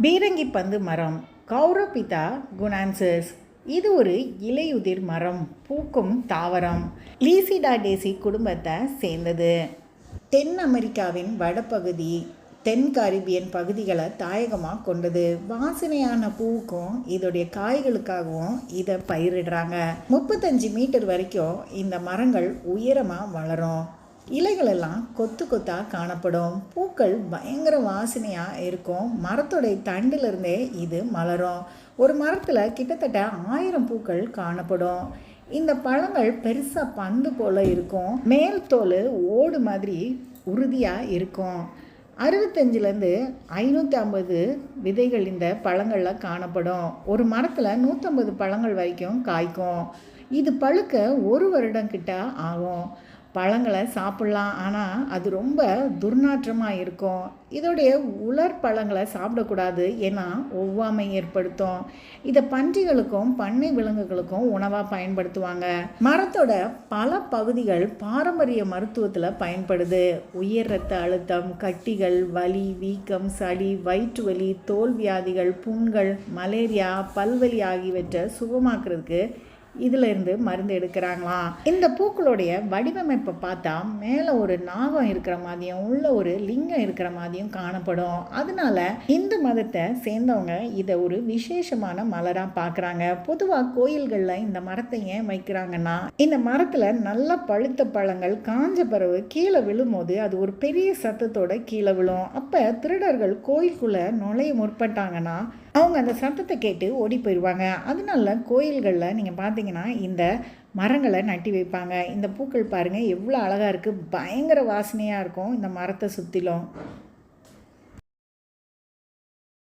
பீரங்கி பந்து மரம். கௌரபிதா குணான்சஸ் இது ஒரு இலையுதிர் மரம். பூக்கும் தாவரம். லீசிடா டேசி குடும்பத்தை சேர்ந்தது. தென் அமெரிக்காவின் வடபகுதி தென் கரிபியன் பகுதிகளை தாயகமாக கொண்டது. வாசனையான பூவுக்கும் இதோடைய காய்களுக்காகவும் இதை பயிரிடுறாங்க. முப்பத்தஞ்சு மீட்டர் வரைக்கும் இந்த மரங்கள் உயரமாக வளரும். இலைகளெல்லாம் கொத்து கொத்தாக காணப்படும். பூக்கள் பயங்கர வாசனையாக இருக்கும். மரத்தோடைய தண்டிலிருந்தே இது மலரும். ஒரு மரத்தில் கிட்டத்தட்ட ஆயிரம் பூக்கள் காணப்படும். இந்த பழங்கள் பெருசாக பந்து போல் இருக்கும். மேல் தோல் ஓடு மாதிரி உறுதியாக இருக்கும். அறுபத்தஞ்சிலேருந்து ஐநூற்றி ஐம்பது விதைகள் இந்த பழங்களில் காணப்படும். ஒரு மரத்தில் நூற்றம்பது பழங்கள் வரைக்கும் காய்க்கும். இது பழுக்க ஒரு வருடம் கிட்ட ஆகும். பழங்களை சாப்பிட்லாம். ஆனால் அது ரொம்ப துர்நாற்றமாக இருக்கும். இதோடைய உலர் பழங்களை சாப்பிடக்கூடாது ஏன்னா ஒவ்வாமை ஏற்படுத்தும். இதை பன்றிகளுக்கும் பண்ணை விலங்குகளுக்கும் உணவாக பயன்படுத்துவாங்க. மரத்தோட பல பகுதிகள் பாரம்பரிய மருத்துவத்தில் பயன்படுது. உயர் ரத்த அழுத்தம் கட்டிகள் வலி வீக்கம் சளி வயிற்று வலி தோல் வியாதிகள் புண்கள் மலேரியா பல்வலி ஆகியவற்றை சுகமாக்குறதுக்கு இதுல இருந்து மருந்து எடுக்கிறாங்களாம். இந்த பூக்களுடைய வடிவமைப்பை பார்த்தா மேலே ஒரு நாகம் இருக்கிற மாதிரியும் உள்ள ஒரு லிங்கம் இருக்கிற மாதிரியும் காணப்படும். அதனால இந்து மதத்தை சேர்ந்தவங்க இதை ஒரு விசேஷமான மலராக பார்க்குறாங்க. பொதுவாக கோயில்களில் இந்த மரத்தை ஏன் வைக்கிறாங்கன்னா இந்த மரத்தில் நல்ல பழுத்த பழங்கள் காஞ்ச பிறகு கீழே விழும்போது அது ஒரு பெரிய சத்தத்தோட கீழே விழும். அப்போ திருடர்கள் கோயிலுக்குள்ளே நுழைய முற்பட்டாங்கன்னா அவங்க அந்த சத்தத்தை கேட்டு ஓடி போயிடுவாங்க அதனால கோயில்களில் நீங்கள் பார்த்து பார்த்தீங்கன்னா இந்த மரங்களை நட்டி வைப்பாங்க. இந்த பூக்கள் பாருங்கள் எவ்வளோ அழகாக இருக்குது பயங்கர வாசனையாக இருக்கும் இந்த மரத்தை சுற்றிலும்